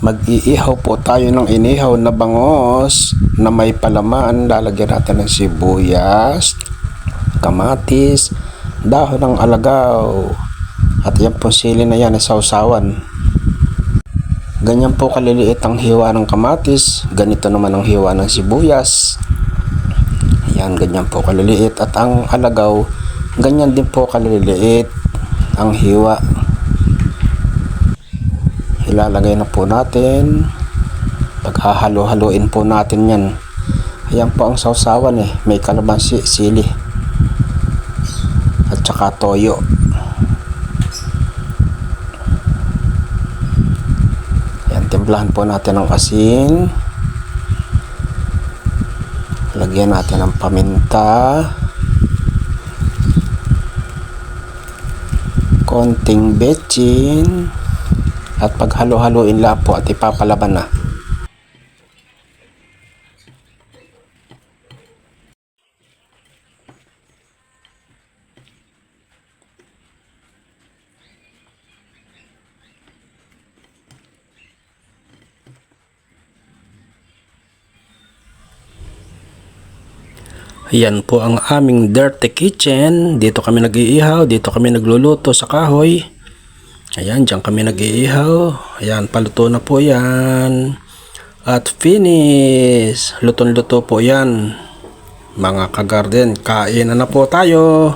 Mag-iihaw po tayo ng inihaw na bangos na may palaman. Lalagyan natin ng sibuyas, kamatis, dahon ng alagaw. At yan po sili na yan, sausawan. Ganyan po kaliliit ang hiwa ng kamatis. Ganito naman ang hiwa ng sibuyas. Yan, ganyan po kaliliit. At ang alagaw, ganyan din po kaliliit ang hiwa. Ilalagay na po natin. Paghahalo-haluin po natin yan. Ayan po ang sausawan eh. May kalamansi, sili. At saka toyo. Ayan, timplahan po natin ng asin. Lagyan natin ng paminta. Konting betchin. At paghalo-haloin lang po at ipapalaban na. Yan po ang aming dirty kitchen. Dito kami nag-iihaw, dito kami nagluluto sa kahoy. Ayan, dyan kami nag-iihaw. Ayan, paluto na po yan. At finish. Lutong-luto po yan. Mga kagarden, kain na na po tayo.